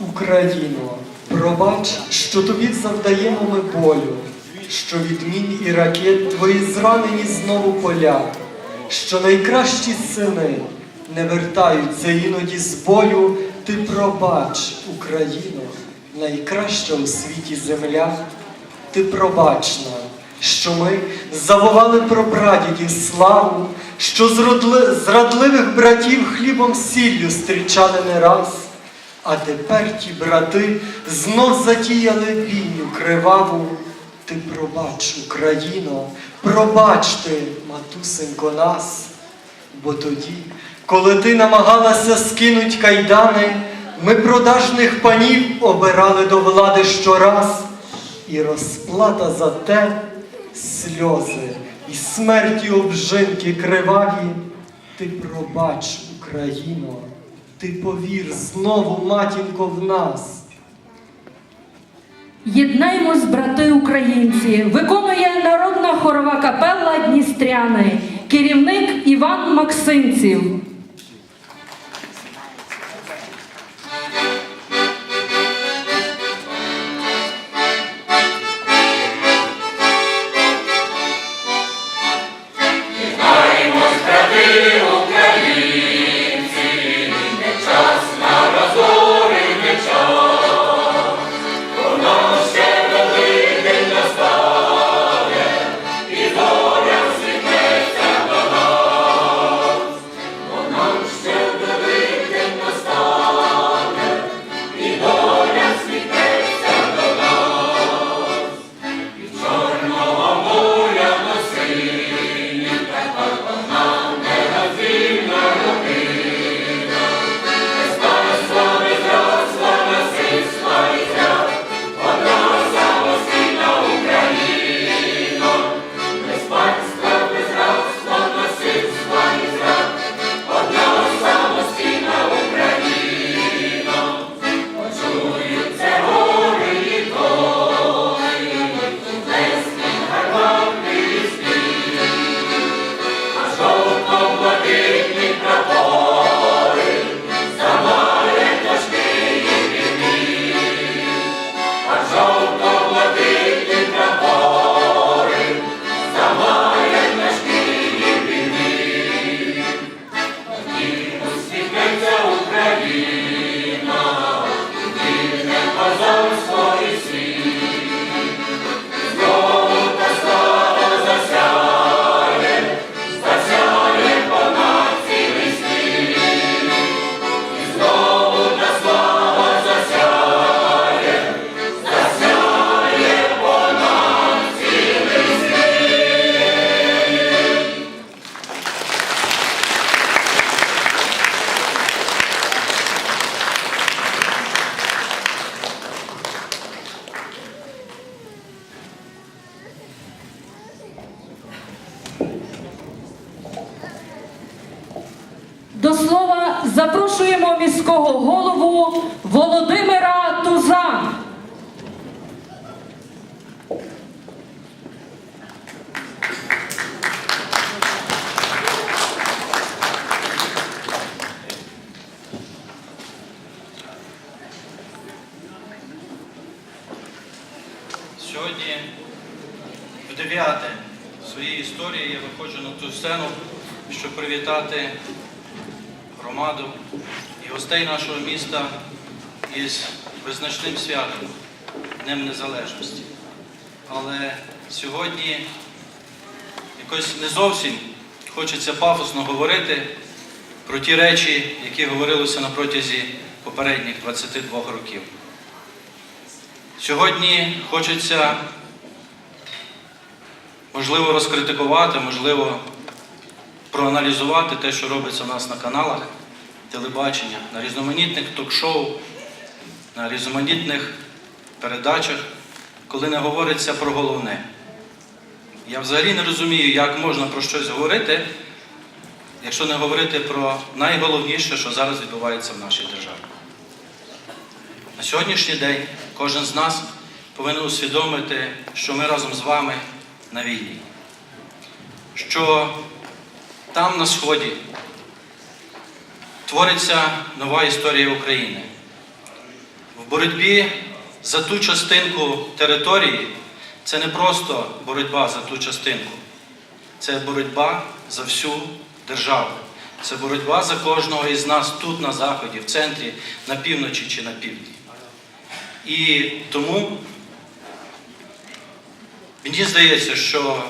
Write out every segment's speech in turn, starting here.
Україно, пробач, що тобі завдаємо ми болю, що від мін і ракет твої зранені знову поля, що найкращі сини не вертаються іноді з бою. Ти пробач, Україно, найкраща у світі земля. Ти пробач нам, що ми завували про прадідів славу, що зрадливих братів хлібом сіллю зустрічали не раз. А тепер ті брати знов затіяли війню криваву. Ти пробач, Україно, пробач ти, матусенько, нас. Бо тоді, коли ти намагалася скинуть кайдани, ми продажних панів обирали до влади щораз, і розплата за те сльози і смерті обжинки криваві. Ти пробач, Україно, ти повір знову, матінко, в нас. Єднаймось, брати українці, виконує народна хорова капелла Дністряни, керівник Іван Максимців. Володимира Туза. Сьогодні, в дев'яте своїй історії я виходжу на ту сцену, щоб привітати громаду і гостей нашого міста із визначним святом Днем Незалежності. Але сьогодні якось не зовсім хочеться пафосно говорити про ті речі, які говорилося на протязі попередніх 22 років. Сьогодні хочеться, можливо, розкритикувати, можливо, проаналізувати те, що робиться у нас на каналах телебачення, на різноманітних ток-шоу, на різноманітних передачах, коли не говориться про головне. Я взагалі не розумію, як можна про щось говорити, якщо не говорити про найголовніше, що зараз відбувається в нашій державі. На сьогоднішній день кожен з нас повинен усвідомити, що ми разом з вами на війні. Що там на Сході твориться нова історія України. Боротьбі за ту частинку території це не просто боротьба за ту частинку, це боротьба за всю державу. Це боротьба за кожного із нас тут, на заході, в центрі, на півночі чи на півдні. І тому мені здається, що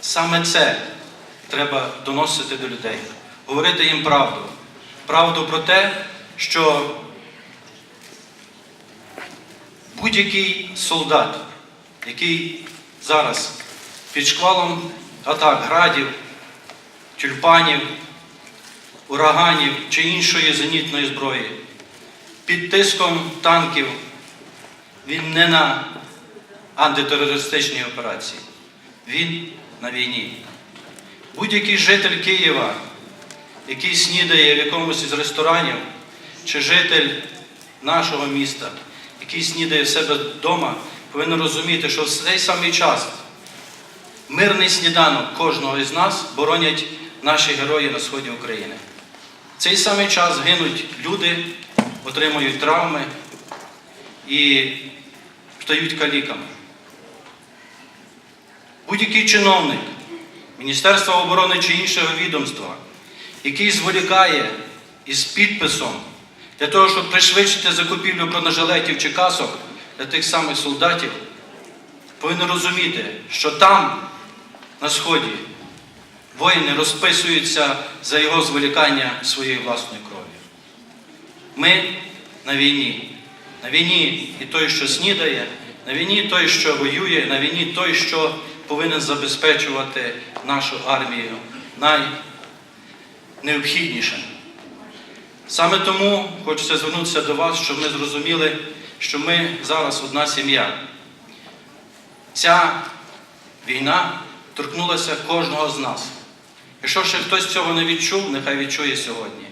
саме це треба доносити до людей, говорити їм правду. Правду про те, що будь-який солдат, який зараз під шквалом атак, градів, тюльпанів, ураганів чи іншої зенітної зброї, під тиском танків, він не на антитерористичній операції, він на війні. Будь-який житель Києва, який снідає в якомусь із ресторанів, чи житель нашого міста, який снідає в себе вдома, повинен розуміти, що в цей самий час мирний сніданок кожного із нас боронять наші герої на сході України. В цей самий час гинуть люди, отримують травми і стають каліками. Будь-який чиновник Міністерства оборони чи іншого відомства, який зволікає із підписом для того, щоб пришвидшити закупівлю бронежилетів чи касок для тих самих солдатів, повинен розуміти, що там, на Сході, воїни розписуються за його зволікання своєї власної крові. Ми на війні. На війні і той, що снідає, на війні той, що воює, на війні той, що повинен забезпечувати нашу армію найнеобхіднішим. Саме тому хочеться звернутися до вас, щоб ми зрозуміли, що ми зараз одна сім'я. Ця війна торкнулася кожного з нас. Якщо ще хтось цього не відчув, нехай відчує сьогодні.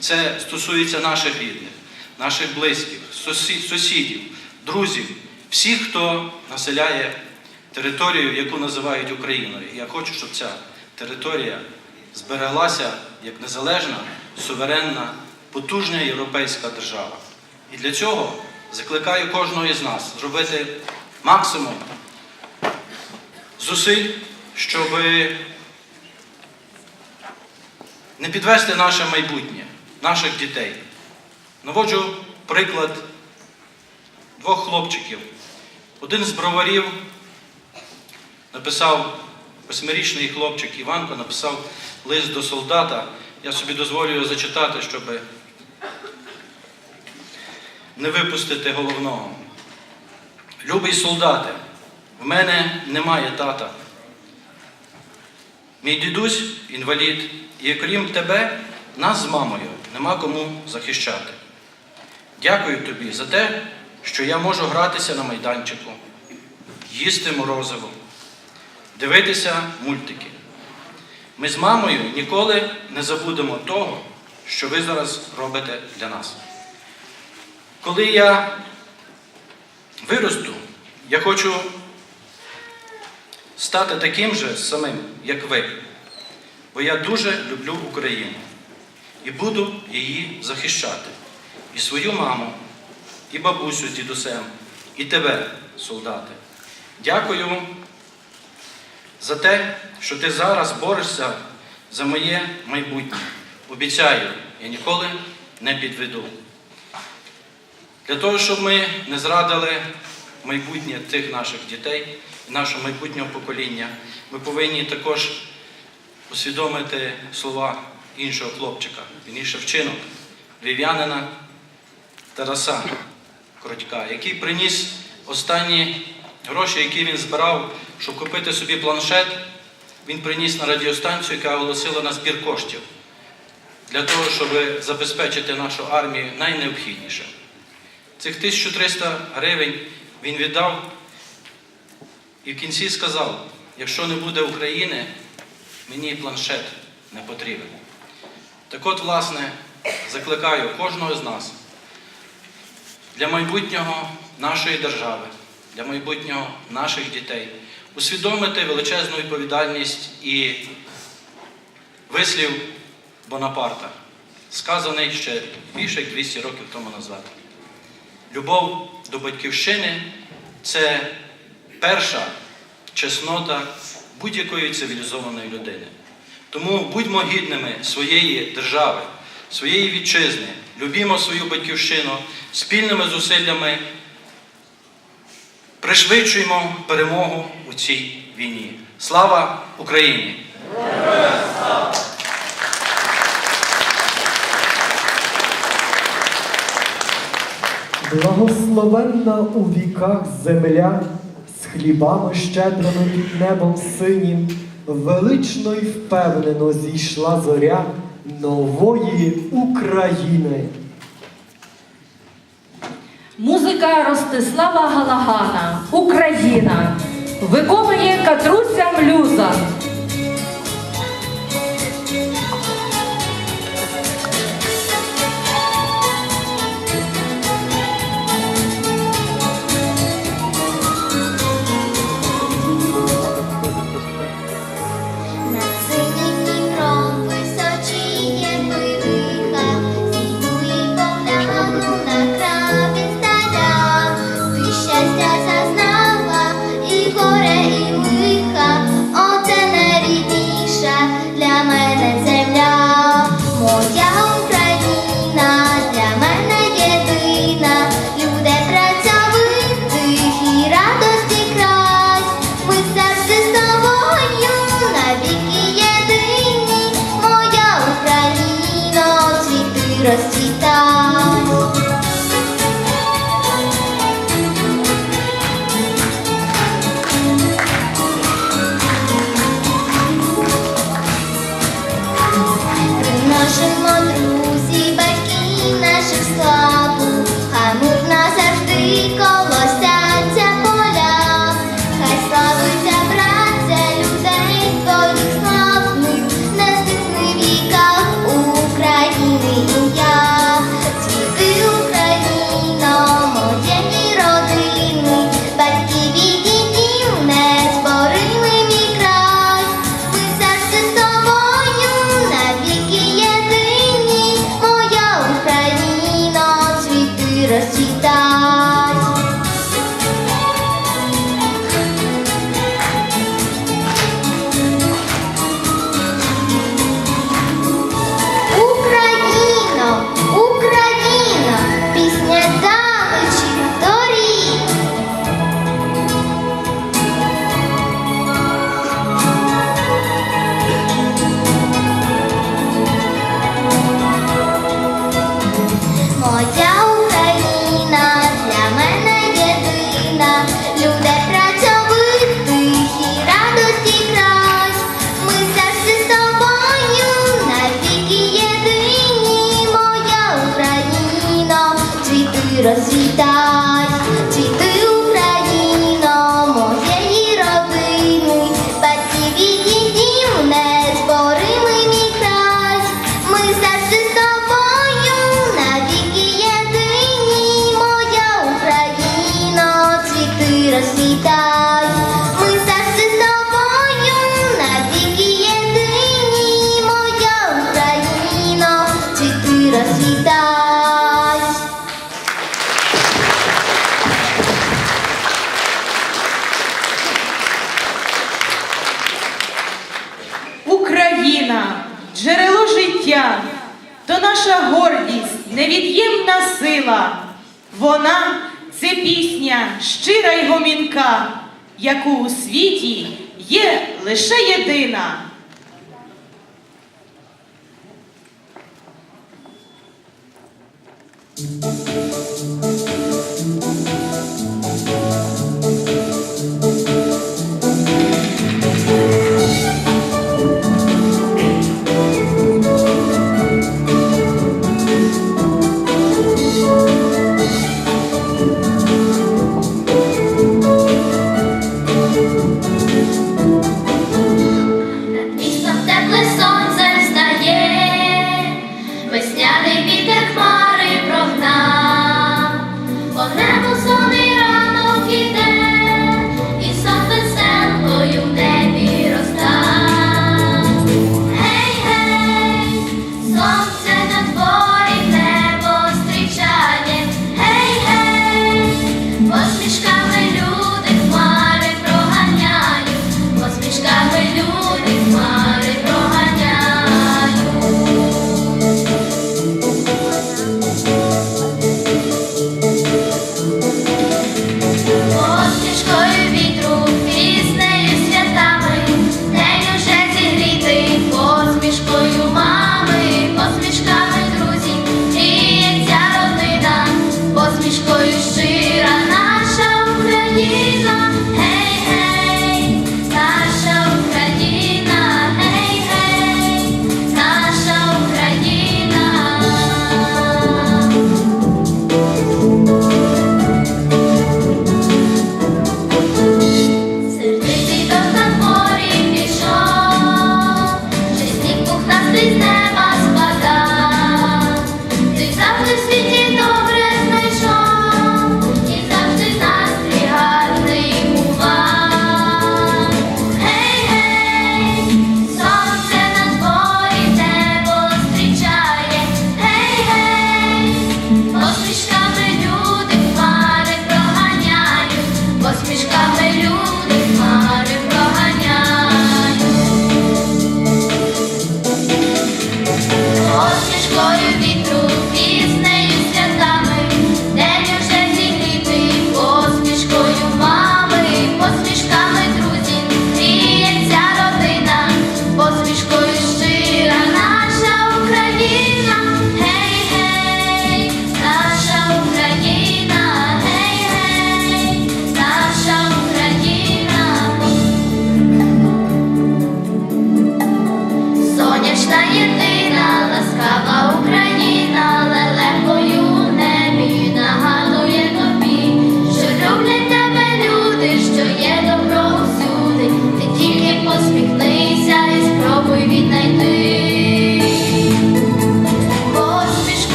Це стосується наших рідних, наших близьких, сусідів, друзів, всіх, хто населяє територію, яку називають Україною. Я хочу, щоб ця територія збереглася як незалежна, суверенна, потужна європейська держава. І для цього закликаю кожного із нас зробити максимум зусиль, щоб не підвести наше майбутнє, наших дітей. Наводжу приклад двох хлопчиків. Один з броварів написав, восьмирічний хлопчик Іванко написав лист до солдата. Я собі дозволю зачитати, щоб не випустити головного. Любий солдате, в мене немає тата. Мій дідусь інвалід, і окрім тебе, нас з мамою нема кому захищати. Дякую тобі за те, що я можу гратися на майданчику, їсти морозиво, дивитися мультики. Ми з мамою ніколи не забудемо того, що ви зараз робите для нас. Коли я виросту, я хочу стати таким же самим, як ви. Бо я дуже люблю Україну і буду її захищати. І свою маму, і бабусю з дідусем, і тебе, солдати. Дякую за те, що ти зараз борешся за моє майбутнє. Обіцяю, я ніколи не підведу. Для того, щоб ми не зрадили майбутнє тих наших дітей і нашого майбутнього покоління, ми повинні також усвідомити слова іншого хлопчика, вірніше вчинок, львів'янина Тараса Коротька, який приніс останні гроші, які він збирав, щоб купити собі планшет, він приніс на радіостанцію, яка оголосила на збір коштів для того, щоб забезпечити нашу армію найнеобхідніше. Цих 1300 гривень він віддав і в кінці сказав, якщо не буде України, мені планшет не потрібен. Так от, власне, закликаю кожного з нас для майбутнього нашої держави, для майбутнього наших дітей усвідомити величезну відповідальність і вислів Бонапарта, сказаний ще більше як 200 років тому назад. Любов до батьківщини це перша чеснота будь-якої цивілізованої людини. Тому будьмо гідними своєї держави, своєї вітчизни, любімо свою батьківщину, спільними зусиллями пришвидшуємо перемогу у цій війні. Слава Україні! Слава! Благословенна у віках земля, з хлібами щедрими під небом синім, велично й впевнено зійшла зоря нової України. Музика Ростислава Галагана Україна. Виконує Катруся блюза.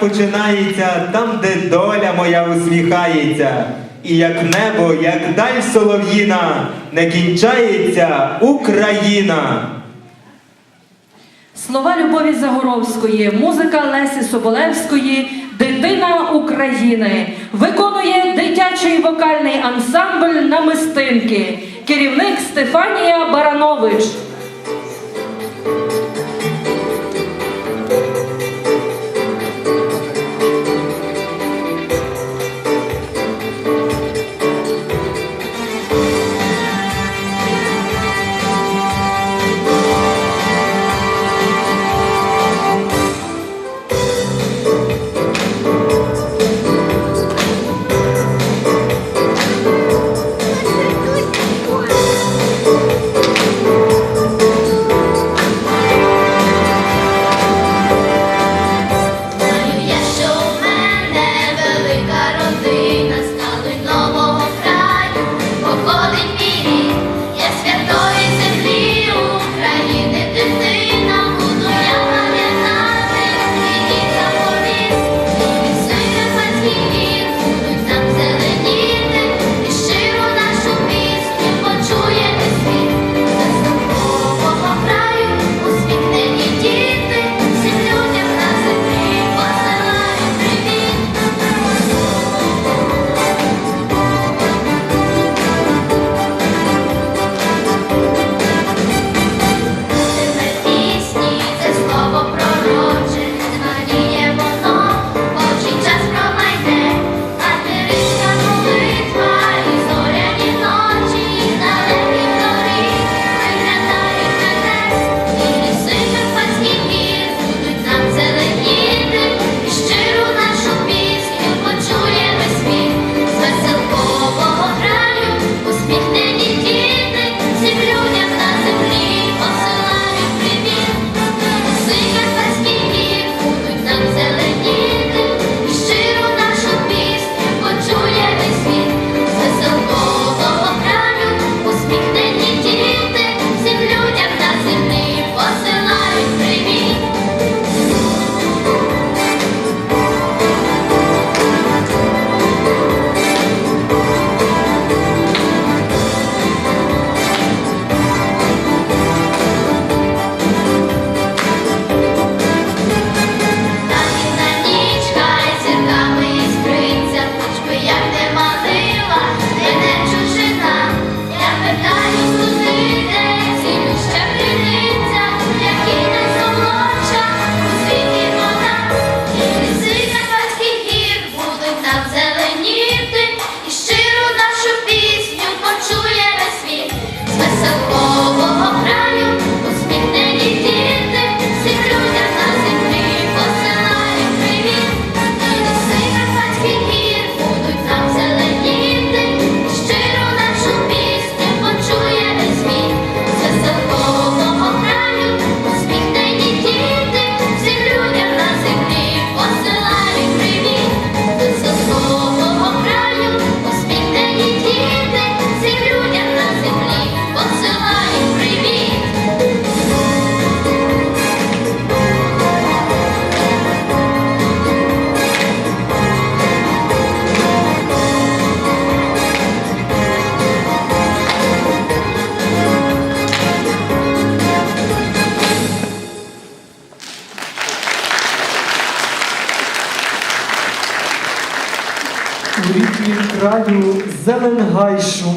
починається там, де доля моя усміхається, і як небо, як даль солов'їна, не кінчається Україна. Слова Любові Загоровської, музика Лесі Соболевської, дитина України виконує дитячий вокальний ансамбль на мистинки. керівник Стефанія Баранович.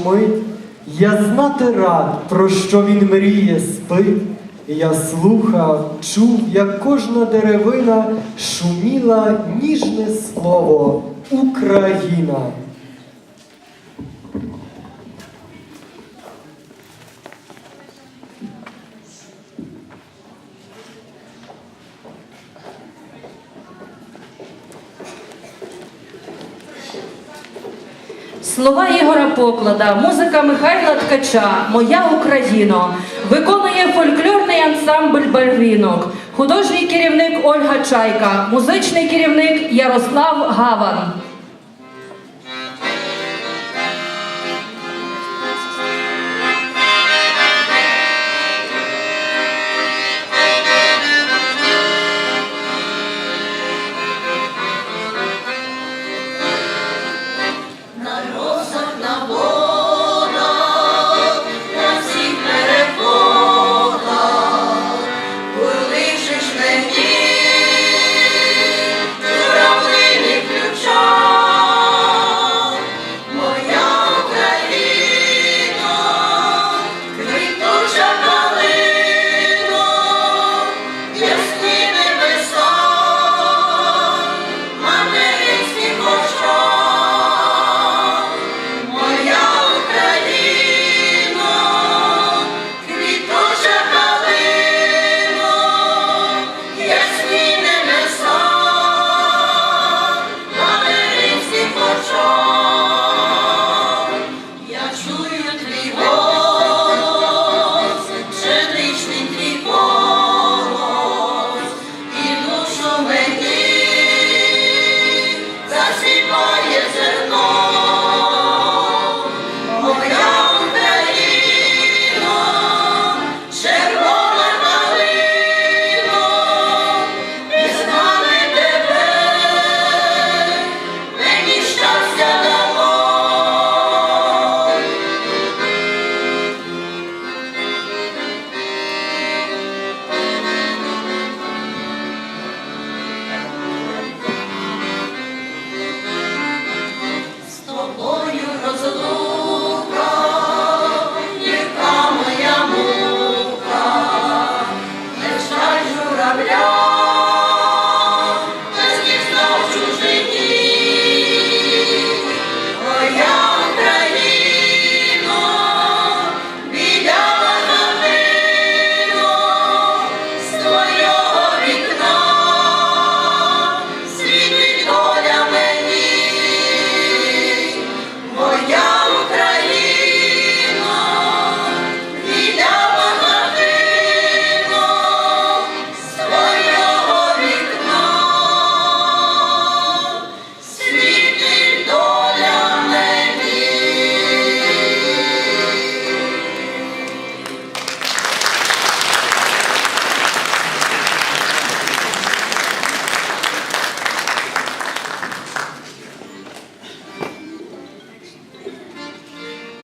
спить, я знати рад, про що він мріє, спить. Я слухав, чув, як кожна деревина шуміла ніжне слово Україна. Слова Ігора Поклада, музика Михайла Ткача, Моя Україна виконує фольклорний ансамбль Бальвінок, художній керівник Ольга Чайка, музичний керівник Ярослав Гаван.